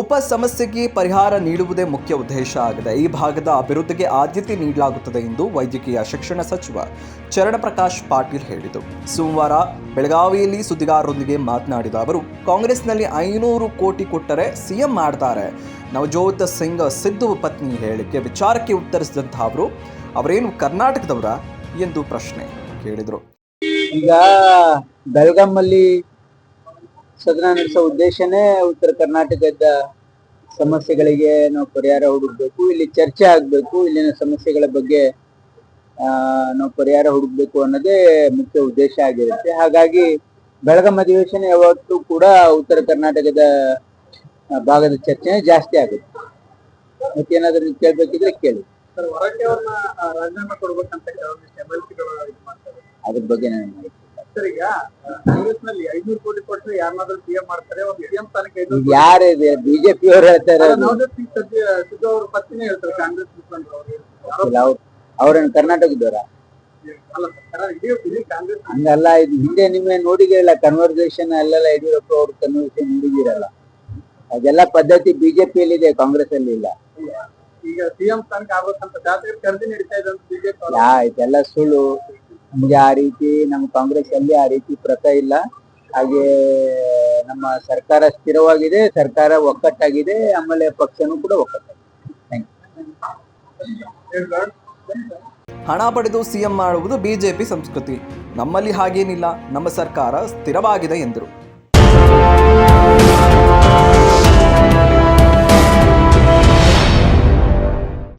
ಉಪ ಸಮಸ್ಯೆಗೆ ಪರಿಹಾರ ನೀಡುವುದೇ ಮುಖ್ಯ ಉದ್ದೇಶ ಆಗಿದೆ. ಈ ಭಾಗದ ಅಭಿವೃದ್ಧಿಗೆ ಆದ್ಯತೆ ನೀಡಲಾಗುತ್ತದೆ ಎಂದು ವೈದ್ಯಕೀಯ ಶಿಕ್ಷಣ ಸಚಿವ ಚರಣಪ್ರಕಾಶ್ ಪಾಟೀಲ್ ಹೇಳಿದರು. ಸೋಮವಾರ ಬೆಳಗಾವಿಯಲ್ಲಿ ಸುದ್ದಿಗಾರರೊಂದಿಗೆ ಮಾತನಾಡಿದ ಅವರು, ಕಾಂಗ್ರೆಸ್ನಲ್ಲಿ ಐನೂರು ಕೋಟಿ ಕೊಟ್ಟರೆ ಸಿಎಂ ಮಾಡ್ತಾರೆ. ನವಜೋತ್ ಸಿಂಗ್ ಸಿದ್ದು ಪತ್ನಿ ಹೇಳಿಕೆ ವಿಚಾರಕ್ಕೆ ಉತ್ತರಿಸಿದಂತಹ ಅವರು, ಅವರೇನು ಕರ್ನಾಟಕದವರ? ಎಂದು ಪ್ರಶ್ನೆ ಕೇಳಿದರು. ಈಗ ಬೆಳಗಾಮಲ್ಲಿ ಸದನ ನಡೆಸೋ ಉದ್ದೇಶನೇ ಉತ್ತರ ಕರ್ನಾಟಕದ ಸಮಸ್ಯೆಗಳಿಗೆ ನಾವು ಪರಿಹಾರ ಹುಡುಕ್ಬೇಕು ಇಲ್ಲಿ ಚರ್ಚೆ ಆಗ್ಬೇಕು ಇಲ್ಲಿನ ಸಮಸ್ಯೆಗಳ ಬಗ್ಗೆ ಆ, ನಾವು ಪರಿಹಾರ ಹುಡುಕ್ಬೇಕು ಅನ್ನೋದೇ ಮುಖ್ಯ ಉದ್ದೇಶ ಆಗಿರುತ್ತೆ. ಹಾಗಾಗಿ ಬೆಳಗಾಂ ಅಧಿವೇಶನ ಯಾವತ್ತೂ ಕೂಡ ಉತ್ತರ ಕರ್ನಾಟಕದ ಭಾಗದ ಚರ್ಚೆ ಜಾಸ್ತಿ ಆಗುತ್ತೆ. ಮತ್ತೇನಾದ್ರೂ ಕೇಳ್ಬೇಕಿದ್ರೆ ಕೇಳಿ. ಅದ್ರ ಬಗ್ಗೆ ನಾನು. ಸರ್ ಈಗ ಕಾಂಗ್ರೆಸ್ನಲ್ಲಿ ಐನೂರು ಕೋಟಿ ಕೊಟ್ಟರೆ ಯಾರನ್ನಾದ್ರೂ ಸಿಎಂ ಮಾಡ್ತಾರೆ? ಒಂದು ಸಿಎಂ ಸ್ಥಾನಕ್ಕೆ ಐನೂರು ಯಾರಿದೆ ಬಿಜೆಪಿ ಅವ್ರು ಹೇಳ್ತಾರೆ ನವಜೋತ್ ಸಿಂಗ್ ಸಿದ್ದು ಅವ್ರ ಪತ್ನಿನೇ ಹೇಳ್ತಾರೆ ಕಾಂಗ್ರೆಸ್ ಮುಖಂಡರು ಅವರು ಯಾರೋ ಅವ್ರನ್ನ ಕರ್ನಾಟಕದವರ? ಇಡೀ ಕಾಂಗ್ರೆಸ್ ಹಂಗಲ್ಲ ಇದು ಹಿಂದೆ ನಿಮ್ಮೆ ನೋಡಿದಿರಲ್ಲ ಕನ್ವರ್ಸೇಷನ್ ಅಲ್ಲೆಲ್ಲ ಯಡಿಯೂರಪ್ಪ ಅವ್ರ ಕನ್ವರ್ಸೇಷನ್ ನೋಡಿದಿರಲ್ಲ. ಅದೆಲ್ಲ ಪದ್ಧತಿ ಬಿಜೆಪಿಯಲ್ಲಿ ಇದೆ ಕಾಂಗ್ರೆಸ್ ಅಲ್ಲಿ ಇಲ್ಲ. ಈಗ ಸಿಎಂ ಸ್ಥಾನಕ್ಕೆ ಆಗ್ಬೇಕಂತ ಜಾತ್ರೆ ಕರೆದಿ ನಡೀತಾ ಇದೆ ಬಿಜೆಪಿ ಇದೆಲ್ಲ ಸುಳ್ಳು. ನಮ್ಗೆ ಆ ರೀತಿ ನಮ್ಮ ಕಾಂಗ್ರೆಸ್ ಅಲ್ಲಿ ಆ ರೀತಿ ಪ್ರಥ ಇಲ್ಲ. ಹಾಗೆ ನಮ್ಮ ಸರ್ಕಾರ ಸ್ಥಿರವಾಗಿದೆ, ಸರ್ಕಾರ ಒಕ್ಕಟ್ಟಾಗಿದೆ, ಆಮೇಲೆ ಪಕ್ಷನೂ ಕೂಡ ಒಕ್ಕಟ್ಟಾಗಿದೆ. ಹಣ ಪಡೆದು ಸಿಎಂ ಮಾಡುವುದು ಬಿಜೆಪಿ ಸಂಸ್ಕೃತಿ. ನಮ್ಮಲ್ಲಿ ಹಾಗೇನಿಲ್ಲ, ನಮ್ಮ ಸರ್ಕಾರ ಸ್ಥಿರವಾಗಿದೆ ಎಂದರು.